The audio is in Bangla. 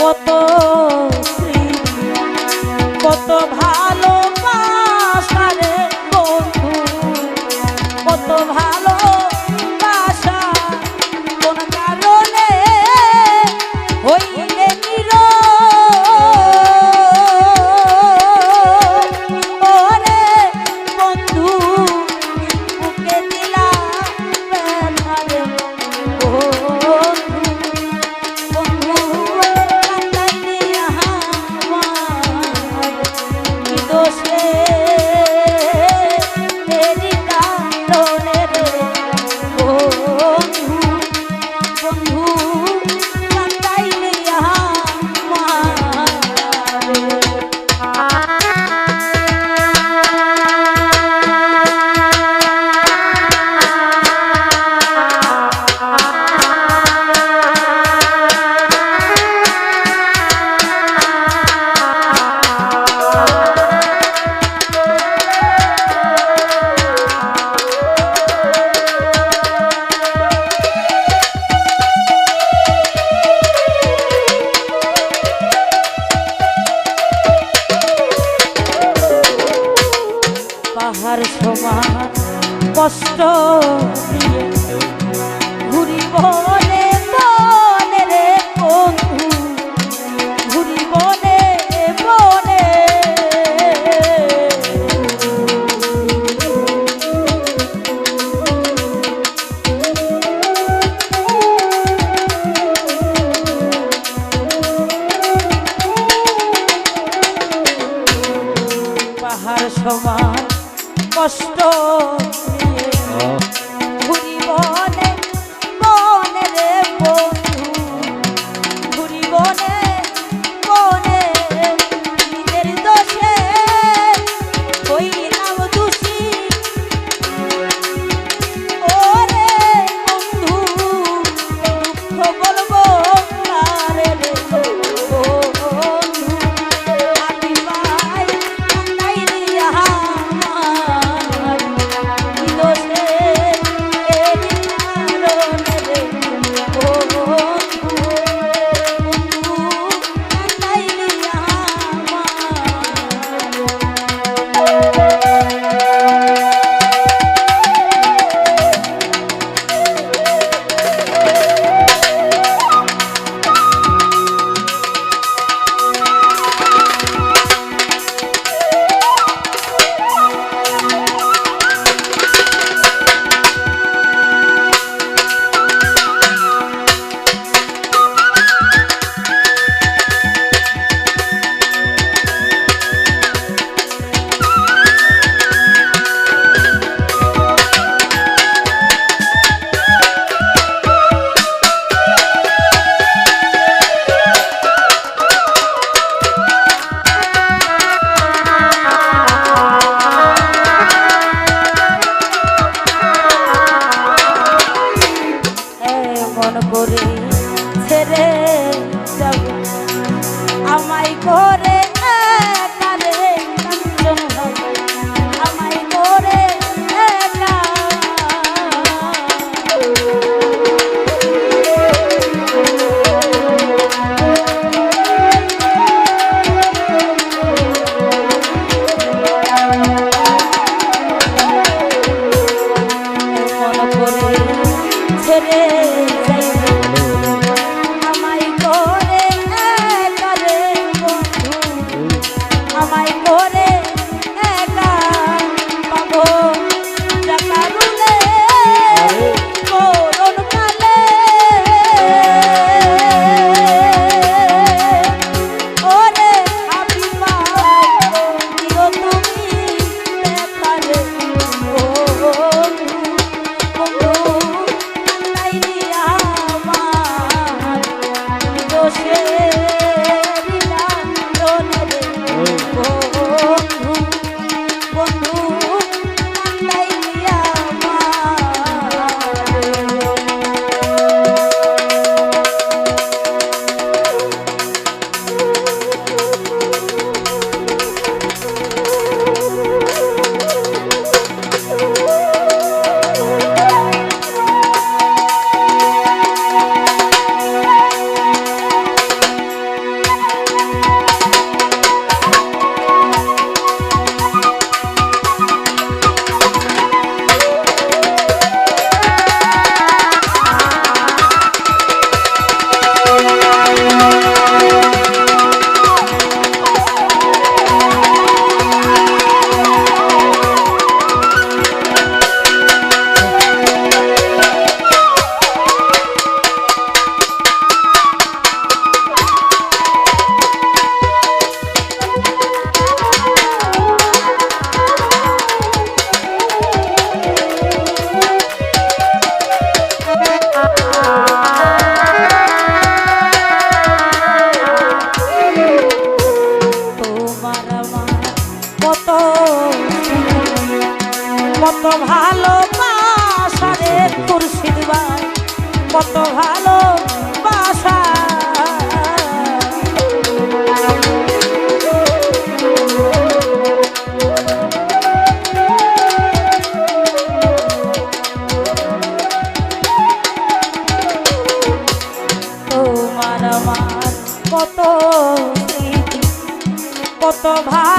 কত পাহাড় সমান কষ্ট নিয়ে ভালো বাসারে খুরশিদ ভাই কত ভালো বাসা তোমার আমার কত কত ভালো